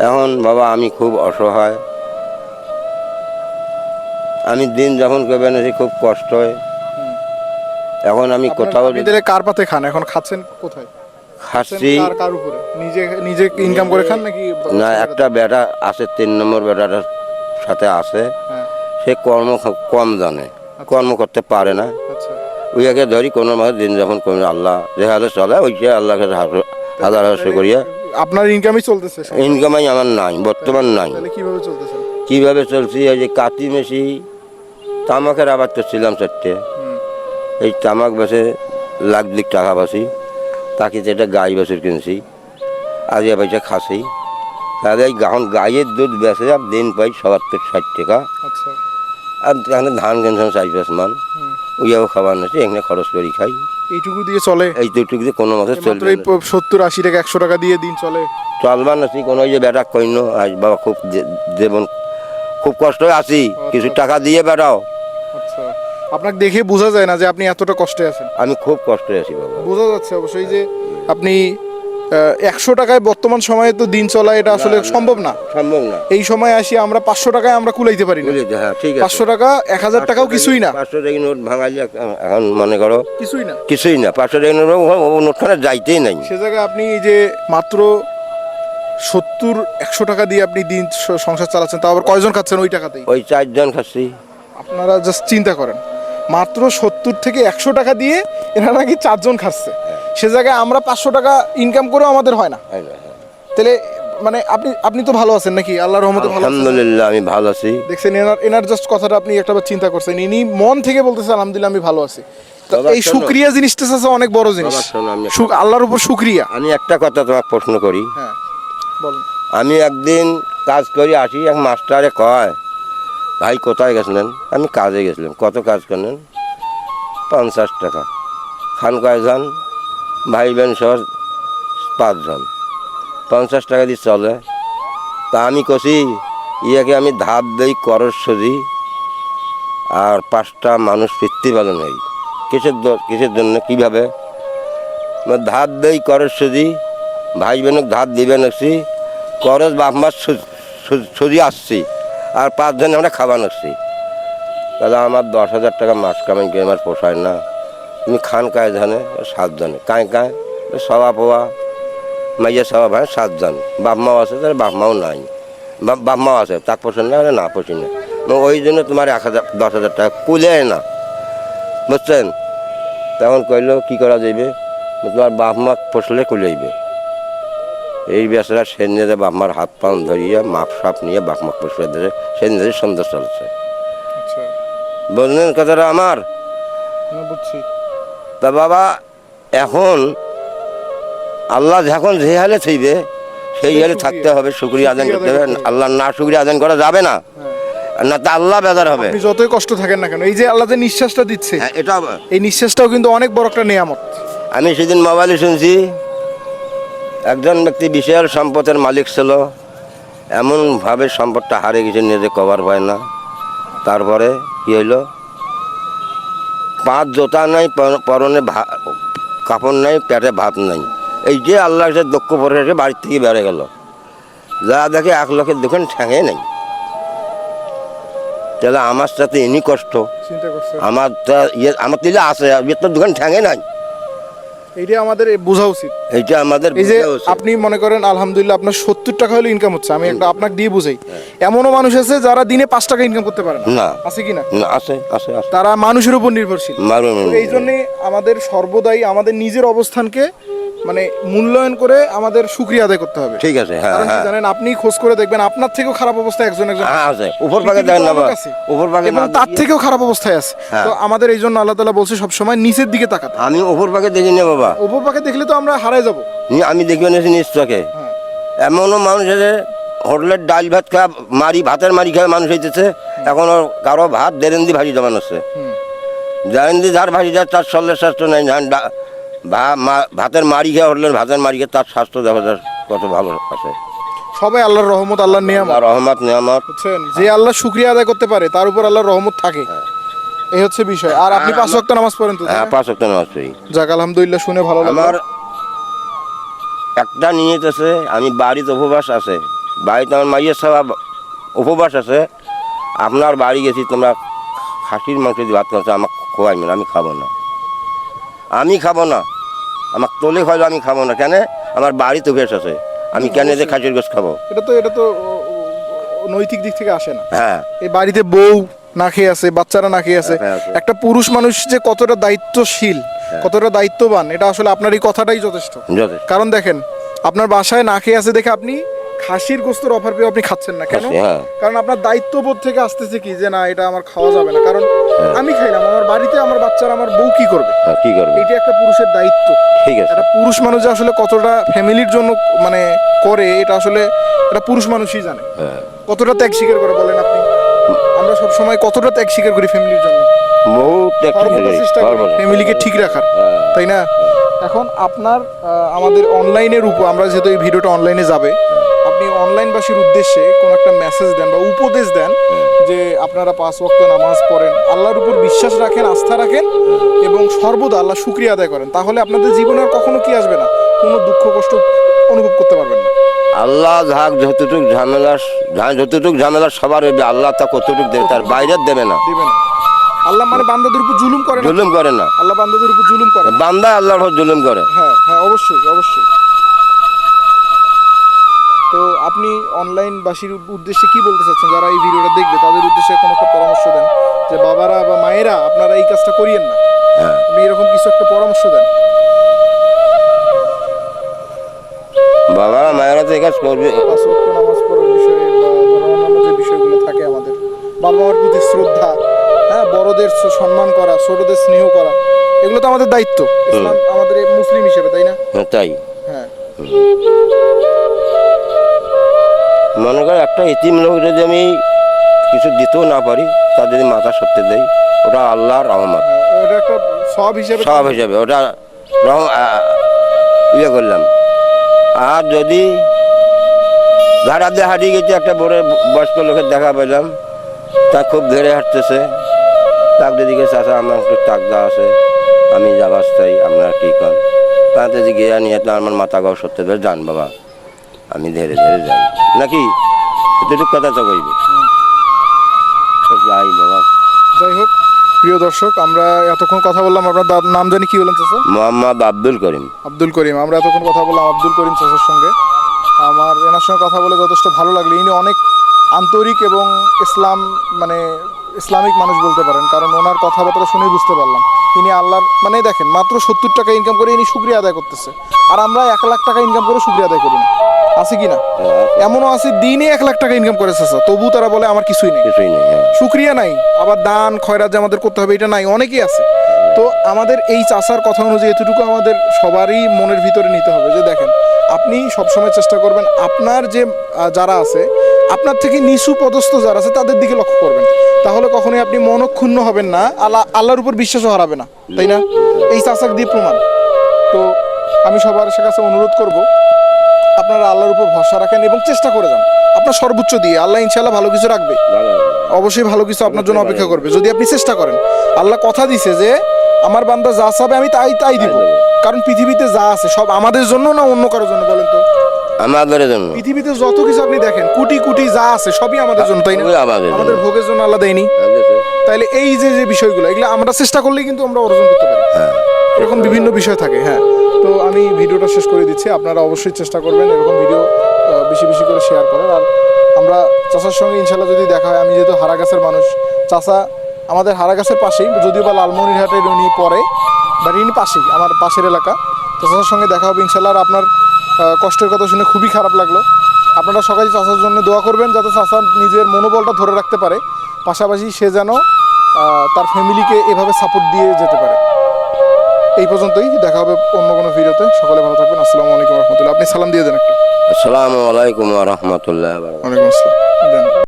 এখন বাবা আমি খুব অসহায়। আমি দিন যখন করবেন খুব কষ্ট হয়। এখন আমি কোথাও কার পাতে খান? এখন খাচ্ছেন কোথায়? খাচ্ছি। কার কার উপরে? নিজে নিজে ইনকাম করে খান নাকি না একটা বেটা আছে তিন নম্বর বেটাটার সাথে আছে। হ্যাঁ। সে কর্ম কম জানে কর্ম করতে পারে না। আচ্ছা। ওইয়াকে ধরি কোনো মাসে দিন যখন কোনো আল্লাহ। যে হালে চলে ওইটা আল্লাহকে হাজার- হাজার হাজার করিয়া আপনার ইনকামই চলতেছে। ইনকামাই আমার নাই বর্তমান নাই। তাহলে কীভাবে চলতেছে? কীভাবে চলছি এই যে কাতি মেশি তামাকের আবাদ করছিলাম চারটে। এই তামাক বেছে লাখ দিক টাকা বাসি তাকে যেটা গাই বেসে কিনছি আজকে পয়সা খাসি তাহলে এই এখন গাইয়ের দুধ বেসে আর দিন পাই সবার তো ষাট টাকা। আচ্ছা। আর এখানে ধান কিনছিলাম চার মান। ওইয়াও খাবার নিচ্ছি এখানে খরচ করি খাই। এইটুকু দিয়ে চলে? এই দুটুক দিয়ে কোনো মাসে মাত্র চলবে সত্তর আশি টাকা একশো টাকা দিয়ে দিন চলে। চলবার নাছি কোনো যে বেটা কইন আজ বাবা খুব যে- জীবন খুব কষ্ট আছি কিছু টাকা দিয়ে বেড়াও। আচ্ছা। আপনাকে দেখে বোঝা যায় না যে আপনি এতটা কষ্টে আছেন। আমি খুব কষ্টে আছি বাবা। বোঝা যাচ্ছে অবশ্যই যে আপনি একশো টাকায় বর্তমান সময়ে তো দিন চলা এটা আসলে সম্ভব না। সম্ভব না। এই সময় আসি আমরা পাঁচশো টাকায় আমরা কুলাইতে পারি না। হ্যাঁ ঠিক পাঁচশো টাকা এক হাজার টাকাও কিছুই না। পাঁচশো টাকা নোট ভাঙালি এখন মনে করো। কিছুই না। কিছুই না পাঁচশো টাকা নোট নোটখানে যাইতেই নাই। সে জায়গায় আপনি এই যে মাত্র সত্তর একশো টাকা দিয়ে আপনি দিন সংসার চালাচ্ছেন তাও আবার কয়জন খাচ্ছেন ওই টাকাতেই? ওই চারজন খাচ্ছি। আপনারা জাস্ট চিন্তা করেন। মাত্র সত্তর থেকে একশো টাকা দিয়ে এরা নাকি চারজন খাচ্ছে। সে জায়গায় আমরা পাঁচশো টাকা ইনকাম করেও আমাদের হয় না। হ্যাঁ, হ্যাঁ। তাহলে মানে আপনি আপনি তো ভালো আছেন নাকি? আল্লাহ রহমতে ভালো আলহামদুলিল্লাহ আমি ভালো আছি। দেখছেন এনার এনার জাস্ট কথাটা আপনি একটা চিন্তা করছেন। ইনি মন থেকে বলতেছেন আলহামদুলিল্লাহ আমি ভালো আছি। এই। শুক্রিয়া জিনিসটা আছে অনেক বড় জিনিস। আল্লাহর উপর শুক্রিয়া আমি একটা কথা তোমাকে প্রশ্ন করি। হ্যাঁ বলুন। আমি একদিন কাজ করি আসি এক মাস্টারে কয় ভাই, কোথায় গেছিলেন? আমি কাজে গেছিলাম। কত কাজ করলেন? পঞ্চাশ টাকা। খান কয়জন ভাই বোন সহ পাঁচজন। পঞ্চাশ টাকা দিয়ে চলে। তা আমি কষি ইয়াকে আমি ধার দিই, করস সজি। আর পাঁচটা মানুষ ফিরতে পারেন এই কিসের কিসের জন্য, কীভাবে? ধার দেই, করস সজি। ভাই বোনক ধার দিবেন আসছি করজ বাপ মাস সজি আসছি। আর পাঁচজন আমরা খাবার আসছি দাদা, আমার দশ হাজার টাকা মাস কামাই করে আমার পোষায় না। তুমি খান কায় জানে সাতজনে কায় কায় সবা পোয়া, মাইয়া সবা ভাই সাতজন বাপ মাও আছে, তাহলে বাপ মাও নাই। বাপ বাপ মাও আছে, তাক পছন্দ না না পছন্দ না। ওই জন্য তোমার এক হাজার, দশ হাজার টাকা কুলে না। বুঝছেন? তখন কইলো, কি করা যাইবে? তোমার বাপ মা পোষলে কুলাইবে এই বেচারা সেন বাপমার হাত পান ধরিয়া মাপ সাপ নিয়ে বাপ মা পোষলে ধরে সেন সন্ধ্যা চলছে। আচ্ছা। বুঝলেন কথাটা আমার? বুঝছি। তা বাবা এখন আল্লাহ যখন যে হালে থইবে সেই হালে থাকতে হবে শুক্রিয়া আদান করতে হবে। আল্লাহ না শুক্রিয়া আদান করা যাবে না। হ্যাঁ। না তা আল্লাহ বেজার হবে। আপনি যতই কষ্ট থাকেন না কেন এই যে আল্লাহ যে নিঃশ্বাসটা দিচ্ছে হ্যাঁ, এটা এই নিঃশ্বাসটাও কিন্তু অনেক বড় একটা নিয়ামত। আমি সেদিন মোবাইলে শুনছি একজন ব্যক্তি বিশাল সম্পদের মালিক ছিল এমনভাবে সম্পদটা হারিয়ে গেছে নিজে কভার হয় না। তারপরে কি হইল? পাঁচ জোতা নাই পর- পরনে ভা- কাপড় নাই পেটে ভাত নাই। এই যে আল্লাহ সে দক্ষ পরে এসে বাড়ির থেকে বেড়ে গেল। যা দেখে এক লক্ষের দোকান ঠেঙে নেই। তাহলে আমার সাথে এনি কষ্ট। চিন্তা আমার তা ইয়ে আমার তিলে আছে ইয়ে তো দোকান ঠেঙে নাই। এইটা আমাদের বোঝা উচিত। এটা আমাদের এই যে আপনি মনে করেন আলহামদুলিল্লাহ আপনার সত্তর টাকা হলে ইনকাম হচ্ছে আমি একটা আপনাকে দিয়ে বুঝাই। হ্যাঁ। এমনও মানুষ আছে যারা দিনে পাঁচ টাকা ইনকাম করতে পারে না। আছে কি না? আছে আছে তারা মানুষের উপর নির্ভরশীল। এই জন্যে আমাদের সর্বদাই আমাদের নিজের অবস্থানকে মানে মূল্যায়ন করে আমাদের সুক্রিয়া আদায় করতে হবে। ঠিক আছে হ্যাঁ কারণ কি হ্যাঁ। জানেন আপনি খোঁজ করে দেখবেন আপনার থেকেও খারাপ অবস্থা একজন একজন হ্যাঁ আছে। উপর না অনেক আছে। উপর এবং না তার থেকেও খারাপ অবস্থায় আছে। হ্যাঁ। তো আমাদের এই জন্য আল্লাহ তালা বলছে সবসময় নিচের দিকে তাকাতে। আমি উপর পাকে দেখি না বাবা। উপর পাকে দেখলে তো আমরা হারাই যাব। নি- আমি দেখবেন এসে নিজ চোখে হ্যাঁ। এমনও মানুষ আছে হোটেলের ডাল ভাত খাওয়া মারি ভাতের মারি খাওয়া মানুষ হইতেছে। এখন ওর কারও ভাত দেরেন্দি ভাজি জমান আছে হুম। দেরেন্দি যার ভাজি যায় তার শরীরের স্বাস্থ্য নেই ধান ডা- ভাতের মারি খাওয়া হোটেলের ভাতের মারি খেয়ে তার স্বাস্থ্য দেখা যায় কত ভালো আছে। সবাই আল্লাহর রহমত আল্লাহর নিয়ামত। রহমত নিয়ামত। বুঝছেন? যে আল্লাহ শুক্রিয়া আদায় করতে পারে তার উপর আল্লাহর রহমত থাকে। এই হচ্ছে বিষয়। আর আপনি পাঁচ ওয়াক্ত নামাজ পড়েন তো হ্যাঁ পাঁচ সপ্তাহ নামাজ পড়ি। যাক আলহামদুলিল্লাহ শুনে ভালো লাগল। আমার একটা নিয়ত আছে আমি বাড়িতে উপবাস আছে। বাড়িতে আমার মাইয়ের সব উপবাস আছে। আপনার বাড়ি গেছি তোমরা খাসির মাংস দিয়ে ভাত খাচ্ছ আমাকে খোয়াইবে না আমি খাব না। আমি খাব না। আমার তোলে খাইলে আমি খাব না। কেন? আমার বাড়িতে ভেস আছে। আমি কেন যে খাসির গোস খাব? এটা তো এটা তো নৈতিক দিক থেকে আসে না। হ্যাঁ। এই বাড়িতে বউ না খেয়ে আছে বাচ্চারা না খেয়ে আছে খেয়ে আছে। একটা পুরুষ মানুষ যে কতটা দায়িত্বশীল কতটা দায়িত্ববান এটা আসলে আপনার এই কথাটাই যথেষ্ট। যথেষ্ট। কারণ দেখেন আপনার বাসায় না খেয়ে আছে দেখে আপনি খাসির গোস্তর অফার পেয়ে আপনি খাচ্ছেন না কেন? হ্যাঁ। কারণ আপনার দায়িত্ববোধ থেকে আসতেছে কি যে না এটা আমার খাওয়া যাবে না। কারণ হ্যাঁ। আমি খাইলাম আমার বাড়িতে আমার বাচ্চারা আমার বউ কি করবে? হ্যাঁ, কি করবে? এটা একটা পুরুষের দায়িত্ব। ঠিক আছে। একটা পুরুষ মানুষ যে আসলে কতটা ফ্যামিলির জন্য মানে করে এটা আসলে এটা পুরুষ মানুষই জানে। কতটা ত্যাগ স্বীকার করে বলেন আপনি? আমরা সব সময় কতটা ত্যাগ স্বীকার করি ফ্যামিলির জন্য? একটা। ফ্যামিলিকে ঠিক রাখার। তাই না? এখন আপনার আমাদের অনলাইনের উপর আমরা যেহেতু এই ভিডিওটা অনলাইনে যাবে আপনি অনলাইনবাসীর উদ্দেশ্যে কোনো একটা মেসেজ দেন বা উপদেশ দেন যে আপনারা পাঁচ ওয়াক্ত নামাজ পড়েন আল্লাহর উপর বিশ্বাস রাখেন আস্থা রাখেন এবং সর্বদা আল্লাহ শুক্রিয়া আদায় করেন। তাহলে আপনাদের জীবনে আর কখনো কি আসবে না? কোনো দুঃখ কষ্ট অনুভব করতে পারবেন না। আল্লাহ ঝাক যতটুক ঝামেলা যতটুক ঝামেলা সবার হবে আল্লাহ তা কতটুক দেবে তার বাইরে দেবে না। দেবে না। আল্লাহ মানে বান্দাদের উপর জুলুম করে জুলুম করে না। আল্লাহ বান্দাদের উপর জুলুম করে বান্দা আল্লাহর উপর জুলুম করে। হ্যাঁ হ্যাঁ অবশ্যই অবশ্যই। তো আপনি অনলাইনবাসীর উদ্দেশ্যে কি বলতে চাচ্ছেন? যারা এই ভিডিওটা দেখবে তাদের উদ্দেশ্যে কোনো একটা পরামর্শ দেন যে বাবারা বা মায়েরা আপনারা এই কাজটা করিয়েন না। হ্যাঁ। আপনি এরকম কিছু একটা পরামর্শ দেন। বাবা মায়েরা তো এই কাজ করবে। নামাজ পড়ার বিষয়ে বা অন্যান্য যে বিষয়গুলো থাকে আমাদের বাবা মার প্রতি শ্রদ্ধা হ্যাঁ বড়দের সম্মান করা ছোটদের স্নেহ করা এগুলো তো আমাদের দায়িত্ব। ইসলাম আমাদের মুসলিম হিসেবে তাই না? হ্যাঁ, তাই। হ্যাঁ। মনে কর একটা ইতিম লোক যদি আমি কিছু দিতেও না পারি তার যদি মাথা সত্যি দেয় ওটা আল্লাহর রহমত। হ্যাঁ, ওটা সব হিসেবে সব হিসাবে ওটা ইয়ে করলাম। আর যদি ধারা দিয়ে হারিয়ে গেছে একটা বড় বয়স্ক লোকের দেখা পেলাম তা খুব ধরে হাঁটতেছে। তাক দিদিকে চাষা আমার একটু টাকদা আছে আমি যাবার চাই আপনার কী কন তাতে গিয়ে নিয়ে তো আমার মাথা গাও সত্যি যান বাবা। আমি ধীরে ধীরে যাই। নাকি? এতটুকু কথা তো কইবে। যাই বাবা। যাই হোক প্রিয় দর্শক আমরা এতক্ষণ কথা বললাম। আপনার নাম জানি কি বলেন চাচা? মোহাম্মদ আব্দুল করিম। আব্দুল করিম। আমরা এতক্ষণ কথা বললাম আব্দুল করিম চাচার সঙ্গে। আমার এনার সঙ্গে কথা বলে যথেষ্ট ভালো লাগল। ইনি অনেক আন্তরিক এবং ইসলাম মানে ইসলামিক মানুষ বলতে পারেন। কারণ ওনার কথাবার্তা শুনেই বুঝতে পারলাম। ইনি আল্লাহর মানে দেখেন মাত্র সত্তর টাকা ইনকাম করে ইনি শুক্রিয়া আদায় করতেছে। আর আমরা এক লাখ টাকা ইনকাম করে শুক্রিয়া আদায় করি না। আছে কি না? এমনও আছে দিনে এক লাখ টাকা ইনকাম করেছে তবু তারা বলে আমার কিছুই নেই। কিছুই নেই হ্যাঁ। শুক্রিয়া নাই। আবার দান খয়রাত যে আমাদের করতে হবে এটা নাই। অনেকেই আছে। তো আমাদের এই চাষার কথা অনুযায়ী এতটুকু আমাদের সবারই মনের ভিতরে নিতে হবে যে দেখেন আপনি সবসময় চেষ্টা করবেন আপনার যে যারা আছে আপনার থেকে নিচু পদস্থ যারা আছে তাদের দিকে লক্ষ্য করবেন। তাহলে কখনোই আপনি মনক্ষুণ্ণ হবেন না। আল্লাহ আল্লাহর উপর বিশ্বাসও হারাবে না। তাই না? এই চাষাক দিয়ে প্রমাণ। তো আমি সবার কাছে অনুরোধ করব আপনারা আল্লাহর উপর ভরসা রাখেন এবং চেষ্টা করে যান। আপনার সর্বোচ্চ দিয়ে আল্লাহ ইনশাল্লাহ ভালো কিছু রাখবে। অবশ্যই ভালো কিছু আপনার জন্য অপেক্ষা করবে। যদি আপনি চেষ্টা করেন আল্লাহ কথা দিছে যে আমার বান্দা যা চাবে আমি তাই তাই দিব। কারণ পৃথিবীতে যা আছে সব আমাদের জন্য না অন্য কারোর জন্য বলেন তো? আমাদের জন্য। পৃথিবীতে যত কিছু আপনি দেখেন কোটি কোটি যা আছে সবই আমাদের জন্য তাই না? আমাদের। ভোগের জন্য আল্লাহ দেয়নি। তাইলে এই যে যে বিষয়গুলো এগুলো আমরা চেষ্টা করলেই কিন্তু আমরা অর্জন করতে পারি। হ্যাঁ। এরকম বিভিন্ন বিষয় থাকে হ্যাঁ। তো আমি ভিডিওটা শেষ করে দিচ্ছি। আপনারা অবশ্যই চেষ্টা করবেন এরকম ভিডিও বেশি বেশি করে শেয়ার করার। আর আমরা চাচার সঙ্গে ইনশাল্লাহ যদি দেখা হয়, আমি যেহেতু হারাগাছের মানুষ, চাচা আমাদের হারাগাছের পাশেই, যদিও বা লালমনিরহাটের উনি পরে বা ইনি পাশেই, আমার পাশের এলাকা। তো চাচার সঙ্গে দেখা হবে ইনশাল্লাহ আর আপনার কষ্টের কথা শুনে খুবই খারাপ লাগল। আপনারা সকালে চাচার জন্য দোয়া করবেন, যাতে চাচা নিজের মনোবলটা ধরে রাখতে পারে। পাশাপাশি সে যেন তার ফ্যামিলিকে এভাবে সাপোর্ট দিয়ে যেতে পারে। এই পর্যন্তই দেখা হবে অন্য কোনো ভিডিওতে। সকলে ভালো থাকবেন আসসালামু আলাইকুম রহমতুল্লাহ। আপনি সালাম দিয়ে দেন একটা। আসসালামু আলাইকুম রহমতুল্লাহ ওয়ালাইকুম আসসালাম।